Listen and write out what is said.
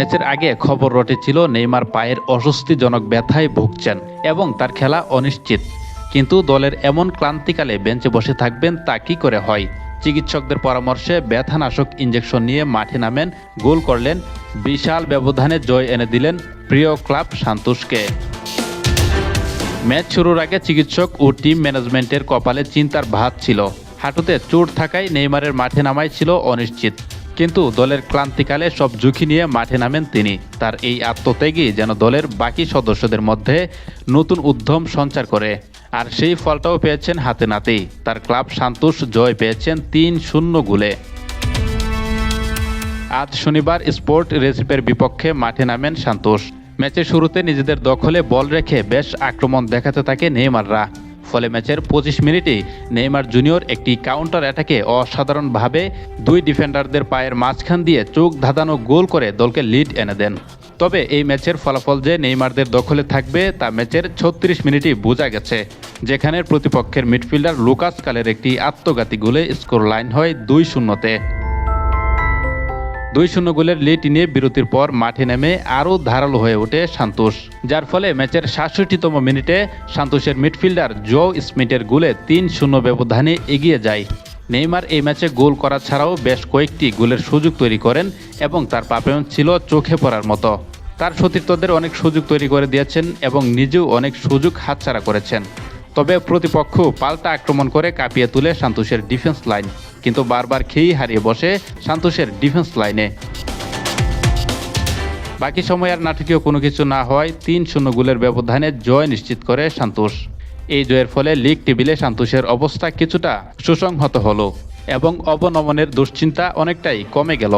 ম্যাচের আগে খবর রটেছিল নেইমার পায়ের অস্বস্তিজনক ব্যথায় ভুগছেন এবং তার খেলা অনিশ্চিত। কিন্তু দলের এমন ক্লান্তিকালে বেঞ্চে বসে থাকবেন তা কি করে হয়? চিকিৎসকদের পরামর্শে ব্যথানাশক ইঞ্জেকশন নিয়ে মাঠে নামেন, গোল করলেন, বিশাল ব্যবধানে জয় এনে দিলেন প্রিয় ক্লাব সান্তোষকে। ম্যাচ শুরুর আগে চিকিৎসক ও টিম ম্যানেজমেন্টের কপালে চিন্তার ভাত ছিল। হাঁটুতে চোট থাকায় নেইমারের মাঠে নামাই ছিল অনিশ্চিত। কিন্তু দলের ক্লান্তিকালে সব ঝুঁকি নিয়ে মাঠে নামেন তিনি। তার এই আত্মত্যাগই যেন দলের বাকি সদস্যদের মধ্যে নতুন উদ্যম সঞ্চার করে। আর সেই ফলটাও পেয়েছেন হাতে নাতেই তার ক্লাব সান্তোষ জয় পেয়েছেন তিন শূন্য গোলে। আজ শনিবার স্পোর্ট রেসিপের বিপক্ষে মাঠে নামেন সান্তোষ। ম্যাচের শুরুতে নিজেদের দখলে বল রেখে বেশ আক্রমণ দেখাতে থাকে নেইমাররা। ফলে ম্যাচের পঁচিশ মিনিটেই নেইমার জুনিয়র একটি কাউন্টার অ্যাটাকে অসাধারণভাবে দুই ডিফেন্ডারদের পায়ের মাঝখান দিয়ে চোখ ধাঁধানো গোল করে দলকে লিড এনে দেন। তবে এই ম্যাচের ফলাফল যে নেইমারদের দখলে থাকবে তা ম্যাচের ছত্রিশ মিনিটই বোঝা গেছে, যেখানে প্রতিপক্ষের মিডফিল্ডার লুকাস কালের একটি আত্মঘাতী গোলে স্কোর লাইন হয় দুই শূন্যতে। দুই শূন্য গোলের লিড নিয়ে বিরতির পর মাঠে নেমে আরও ধারালো হয়ে ওঠে সান্তোষ। যার ফলে ম্যাচের সাতষট্টিতম মিনিটে সান্তোষের মিডফিল্ডার জো স্মিথের গোলে তিন শূন্য ব্যবধানে এগিয়ে যায়। নেইমার এই ম্যাচে গোল করা ছাড়াও বেশ কয়েকটি গোলের সুযোগ তৈরি করেন এবং তার পাপেয়ন ছিল চোখে পড়ার মতো। তার সতীর্থদের অনেক সুযোগ তৈরি করে দিয়েছেন এবং নিজেও অনেক সুযোগ হাতছাড়া করেছেন। তবে প্রতিপক্ষ পাল্টা আক্রমণ করে কাঁপিয়ে তুলে সান্তোষের ডিফেন্স লাইন। কিন্তু বারবার খেয়েই হারিয়ে বসে সান্তোষের ডিফেন্স লাইনে। বাকি সময় আর নাটকীয় কোনো কিছু না হওয়ায় তিন শূন্য গোলের ব্যবধানে জয় নিশ্চিত করে সান্তোষ এই জয়ের ফলে লিগ টেবিলে সান্তোষের অবস্থা কিছুটা সুসংহত হলো এবং অবনমনের দুশ্চিন্তা অনেকটাই কমে গেল।